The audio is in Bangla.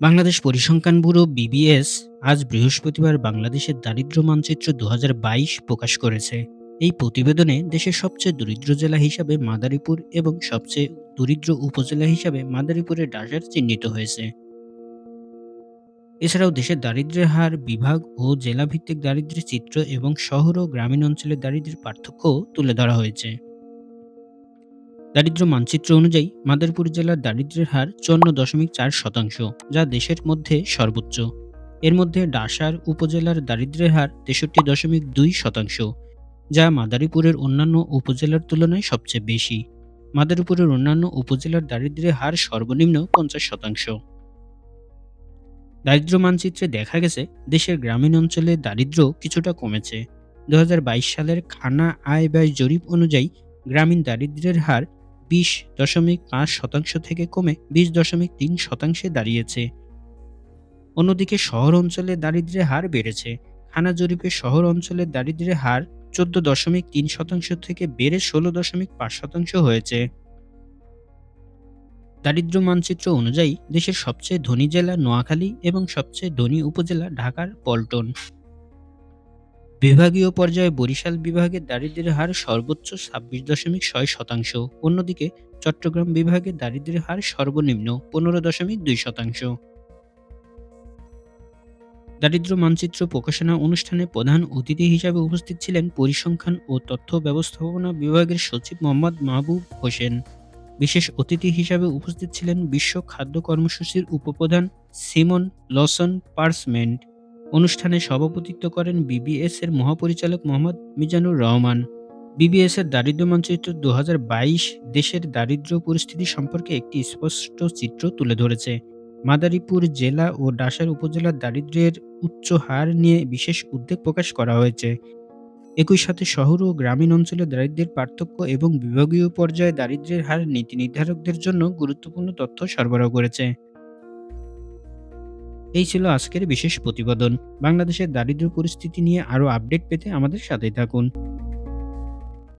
বাংলাদেশ পরিসংখ্যান ব্যুরো বিবিএস আজ বৃহস্পতিবার বাংলাদেশের দারিদ্র্য মানচিত্র দু হাজার বাইশ প্রকাশ করেছে। এই প্রতিবেদনে দেশের সবচেয়ে দরিদ্র জেলা হিসাবে মাদারীপুর এবং সবচেয়ে দরিদ্র উপজেলা হিসাবে মাদারীপুরের ডাসার চিহ্নিত হয়েছে। এছাড়াও দেশের দারিদ্র্যের হার বিভাগ ও জেলা ভিত্তিক দারিদ্র্যের চিত্র এবং শহর ও গ্রামীণ অঞ্চলের দারিদ্র্যের পার্থক্য তুলে ধরা হয়েছে। দারিদ্র্য মানচিত্র অনুযায়ী মাদারীপুর জেলার দারিদ্র্যের হার চুয়ান্ন দশমিক চার শতাংশ, যা দেশের মধ্যে সর্বোচ্চ। এর মধ্যে ডাসার উপজেলার দারিদ্র্যের হার তেষট্টি দশমিক দুই শতাংশ, যা মাদারীপুরের অন্যান্য উপজেলার তুলনায় সবচেয়ে বেশি। মাদারীপুরের অন্যান্য উপজেলার দারিদ্র্যের হার সর্বনিম্ন পঞ্চাশ শতাংশ। দারিদ্র্য মানচিত্রে দেখা গেছে, দেশের গ্রামীণ অঞ্চলে দারিদ্র্য কিছুটা কমেছে। দু হাজার বাইশ সালের খানা আয় ব্যয় জরিপ অনুযায়ী গ্রামীণ দারিদ্র্যের হার বিশ দশমিক পাঁচ শতাংশ থেকে কমে বিশ দশমিক তিন শতাংশে দাঁড়িয়েছে। অন্যদিকে শহর অঞ্চলে দারিদ্র্যের হার বেড়েছে। খানা জরিপে শহর অঞ্চলের দারিদ্র্যের হার চোদ্দ দশমিক তিন শতাংশ থেকে বেড়ে ষোলো দশমিক পাঁচ শতাংশ হয়েছে। দারিদ্র্য মানচিত্র অনুযায়ী দেশের সবচেয়ে ধনী জেলা নোয়াখালী এবং সবচেয়ে ধনী উপজেলা ঢাকার পল্টন। বিভাগীয় পর্যায়ে বরিশাল বিভাগের দারিদ্র্যের হার সর্বোচ্চ ছাব্বিশ দশমিক ছয় শতাংশ। অন্যদিকে চট্টগ্রাম বিভাগের দারিদ্র্যের হার সর্বনিম্ন পনেরো দশমিক দুই শতাংশ। দারিদ্র্য মানচিত্র প্রকাশনা অনুষ্ঠানে প্রধান অতিথি হিসাবে উপস্থিত ছিলেন পরিসংখ্যান ও তথ্য ব্যবস্থাপনা বিভাগের সচিব মোহাম্মদ মাহবুব হোসেন। বিশেষ অতিথি হিসাবে উপস্থিত ছিলেন বিশ্ব খাদ্য কর্মসূচির উপপ্রধান সিমন লসন পার্সমেন্ট। অনুষ্ঠানে সভাপতিত্ব করেন বিবিএস এর মহাপরিচালক মোহাম্মদ মিজানুর রহমান। বিবিএস এর দারিদ্র্য মানচিত্র দু হাজার বাইশ দেশের দারিদ্র্য পরিস্থিতি সম্পর্কে একটি স্পষ্ট চিত্র তুলে ধরেছে। মাদারীপুর জেলা ও ডাসার উপজেলার দারিদ্র্যের উচ্চ হার নিয়ে বিশেষ উদ্বেগ প্রকাশ করা হয়েছে। একই সাথে শহর ও গ্রামীণ অঞ্চলে দারিদ্রের পার্থক্য এবং বিভাগীয় পর্যায়ে দারিদ্র্যের হার নীতি নির্ধারকদের জন্য গুরুত্বপূর্ণ তথ্য সরবরাহ করেছে। এই ছিল আজকের বিশেষ প্রতিবেদন। বাংলাদেশের দারিদ্র পরিস্থিতি নিয়ে আরও আপডেট পেতে আমাদের সাথে থাকুন।